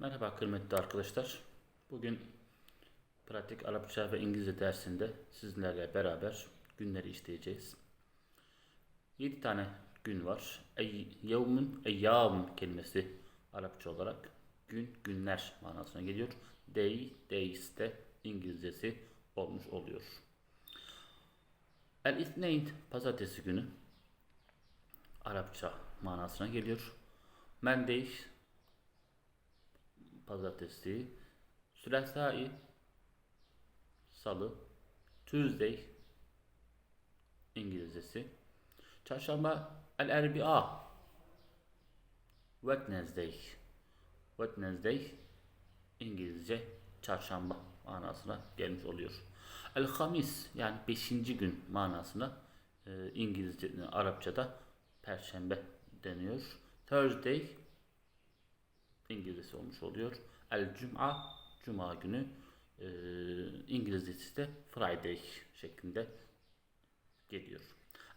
Merhaba kıymetli arkadaşlar. Bugün pratik Arapça ve İngilizce dersinde sizlerle beraber günleri işleyeceğiz. 7 tane gün var. Ey, yevmun, eyyam kelimesi Arapça olarak gün, günler manasına geliyor. Day, days de İngilizcesi olmuş oluyor. El İthneyn, pazartesi günü Arapça manasına geliyor. Monday, pazartesi, sülasai, salı, Tuesday, İngilizcesi, çarşamba, el-erbi'a, Wednesday, Wednesday, İngilizce çarşamba manasına gelmiş oluyor. El-hamis yani beşinci gün manasına e, İngilizce, Arapçada perşembe deniyor. Thursday, İngilizcesi olmuş oluyor. El Cuma, Cuma günü e, İngilizcesi de Friday şeklinde geliyor.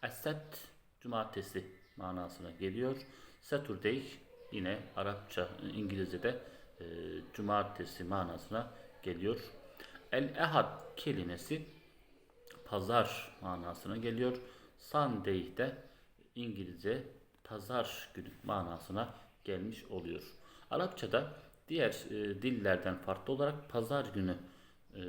Esset, Cumartesi manasına geliyor. Saturday yine Arapça, İngilizce'de e, Cumartesi manasına geliyor. El Ehad kelimesi pazar manasına geliyor. Sunday de İngilizce pazar günü manasına gelmiş oluyor. Arapçada diğer e, dillerden farklı olarak pazar günü e,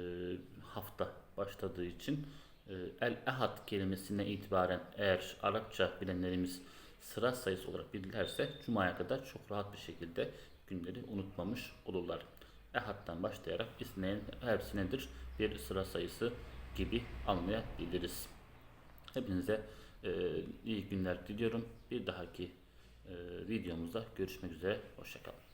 hafta başladığı için e, el ehad kelimesine itibaren eğer Arapça bilenlerimiz sıra sayısı olarak bilirlerse Cuma'ya kadar çok rahat bir şekilde günleri unutmamış olurlar. Ehad'dan başlayarak isneğin hepsi nedir? Bir sıra sayısı gibi anlayabiliriz. Hepinize e, iyi günler diliyorum. Bir dahaki e, videomuzda görüşmek üzere. Hoşçakalın.